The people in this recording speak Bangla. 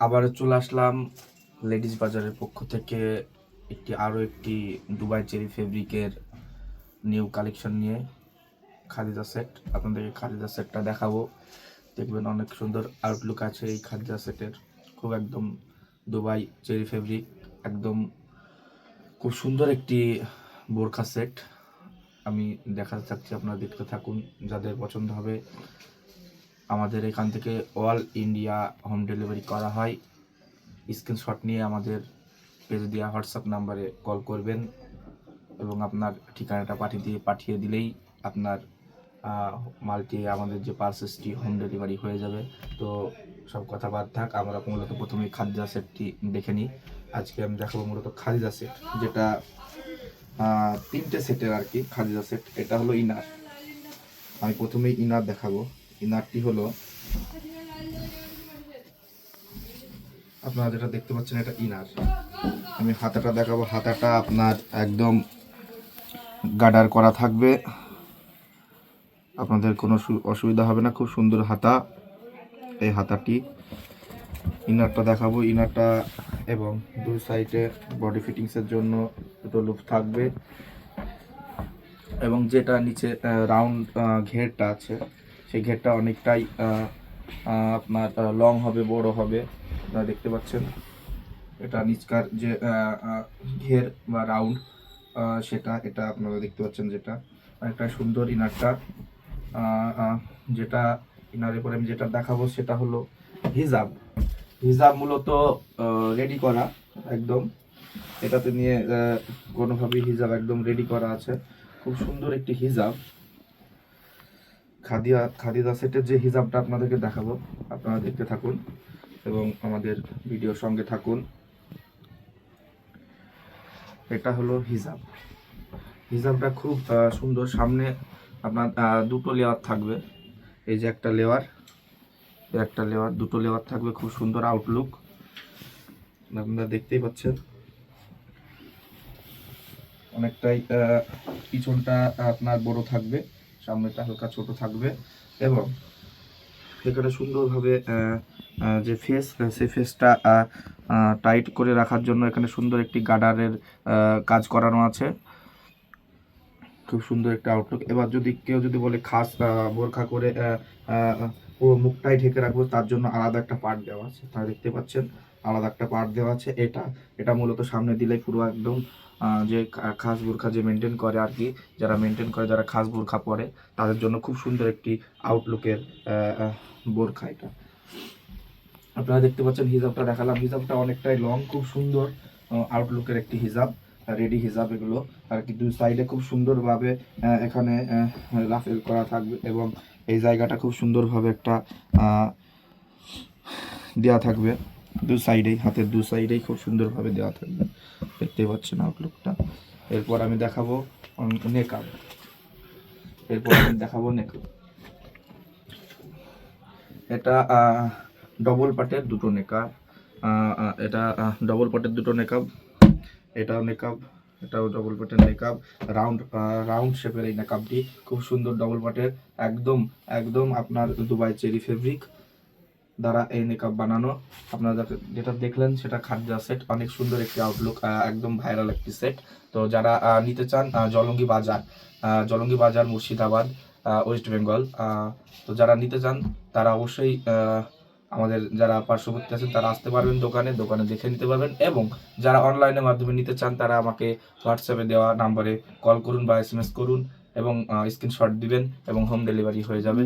আবার চলে আসলাম লেডিস বাজারের পক্ষ থেকে একটি, আরও একটি দুবাই চেরি ফেব্রিকের নিউ কালেকশন নিয়ে খাদিজা সেট। আপনাদেরকে খাদিজা সেটটা দেখাবো। দেখবেন অনেক সুন্দর আউটলুক আছে এই খাদিজা সেটের। খুব একদম দুবাই চেরি ফেব্রিক, একদম খুব সুন্দর একটি বোরখা সেট। আমি দেখাতে থাকছি আপনারা দেখতে থাকুন, যাদের পছন্দ হবে। আমাদের এখান থেকে অল ইন্ডিয়া হোম ডেলিভারি করা হয়। স্ক্রিনশট নিয়ে আমাদের পেজে দেওয়া হোয়াটসঅ্যাপ নাম্বারে কল করবেন এবং আপনার ঠিকানাটা পাঠিয়ে দিয়ে, পাঠিয়ে দিলেই আপনার মালটি আমাদের যে পার্সেসটি হোম ডেলিভারি হয়ে যাবে। তো সব কথা বাদ থাক, আমরা মূলত প্রথমে খাদিজা সেটটি দেখে নিই। আজকে আমি দেখাবো মূলত খাদিজা সেট যেটা তিনটে সেটের আর কি খাদিজা সেট এটা হলো ইনার। আমি প্রথমেই ইনার দেখাবো। ইনারটি হলো, আপনারা যেটা দেখতে পাচ্ছেন এটা ইনার আমি হাতাটা দেখাবো। হাতাটা আপনার একদম গার্ডার করা থাকবে। আপনাদের কোনো অসুবিধা হবে না। খুব সুন্দর হাতা। এই হাতাটি ইনারটা দেখাবো। ইনারটা এবং দুই সাইডে বডি ফিটিংসের জন্য দুটো লুপ থাকবে। এবং যেটা নিচে রাউন্ড ঘেরটা আছে সেই ঘেরটা অনেকটাই আপনার লং হবে, বড় হবে। আপনারা দেখতে পাচ্ছেন। এটা নিচকার যে ঘের বা রাউন্ড সেটা, এটা আপনারা দেখতে পাচ্ছেন যেটা। অনেকটা সুন্দর ইনারটা যেটা ইনারের পরে আমি যেটা দেখাবো সেটা হলো হিজাব। হিজাব মূলত রেডি করা, একদম। এটাতে নিয়ে কোনোভাবেই হিজাব একদম রেডি করা আছে। খুব সুন্দর একটি হিজাব। খাদিয়া খাদিদা সেটের যে হিজাবটা আপনাদেরকে দেখাবো, আপনারা দেখতে থাকুন এবং আমাদের ভিডিওর সঙ্গে থাকুন। এটা হলো হিজাব। হিজাবটা খুব সুন্দর। সামনে আপনার দুটো লেয়ার থাকবে। এই যে একটা লেয়ার একটা লেয়ার দুটো লেয়ার থাকবে। খুব সুন্দর আউটলুক আপনারা দেখতেই পাচ্ছেন। অনেকটাই পিছনটা আপনার বড় থাকবে। সামনেটা হালকা ছোট থাকবে এবং এখানে সুন্দরভাবে যে ফেস সেই ফেসটা টাইট করে রাখার জন্য এখানে সুন্দর একটি গার্ডারের কাজ করানো আছে। খুব সুন্দর একটা আউটলুক এবার যদি কেউ যদি বলে খাস বোরখা করে পুরো মুখটাই ঢেকে রাখব, তার জন্য আলাদা একটা পার্ট দেওয়া আছে। তা দেখতে পাচ্ছেন, আলাদা একটা পার্ট দেওয়া আছে। এটা এটা মূলত সামনে দিলে পুরো একদম যে খাস বোরখা যে মেনটেন করে আর কি যারা মেনটেন করে, যারা খাস বোরখা পরে, তাদের জন্য খুব সুন্দর একটি আউটলুকের বোরখা এটা। আপনারা দেখতে পাচ্ছেন হিজাবটা দেখালাম। হিজাবটা অনেকটাই লং খুব সুন্দর আউটলুকের একটি হিজাব রেডি হিজাব এগুলো। আর কি দুই সাইডে খুব সুন্দরভাবে এখানে রাফেল করা থাকবে এবং এই জায়গাটা খুব সুন্দরভাবে একটা দেওয়া থাকবে। দু সাইডেই হাতের দু সাইডেই খুব সুন্দরভাবে দেওয়া থাকবে। দেখতেই পাচ্ছেন আউটলুকটা এরপর আমি দেখাবো নেকাব এরপর আমি দেখাবো নেকাব এটা ডবল পাটের দুটো নেকাব এটা ডবল পাটের দুটো নেকাব এটাও নেকাব এটাও ডবল পাটের নেকাব রাউন্ড রাউন্ড শেপের এই নেকাবটি খুব সুন্দর ডবল পাটের একদম একদম আপনার দুবাই চেরি ফেব্রিক দ্বারা এই নেকাব বানানো। আপনারা যেটা দেখলেন, সেটা খাদ্যা সেট অনেক সুন্দর একটি আউটলুক একদম ভাইরাল একটি সেট তো যারা নিতে চান জলঙ্গি বাজার জলঙ্গি বাজার মুর্শিদাবাদ ওয়েস্ট বেঙ্গল তো যারা নিতে চান, তারা অবশ্যই আমাদের যারা পার্শ্ববর্তী আছেন, তারা আসতে পারবেন দোকানে। দোকানে দেখে নিতে পারবেন এবং যারা অনলাইনের মাধ্যমে নিতে চান, তারা আমাকে হোয়াটসঅ্যাপে দেওয়া নাম্বারে কল করুন বা এস করুন এবং স্ক্রিনশট দিবেন এবং হোম ডেলিভারি হয়ে যাবে।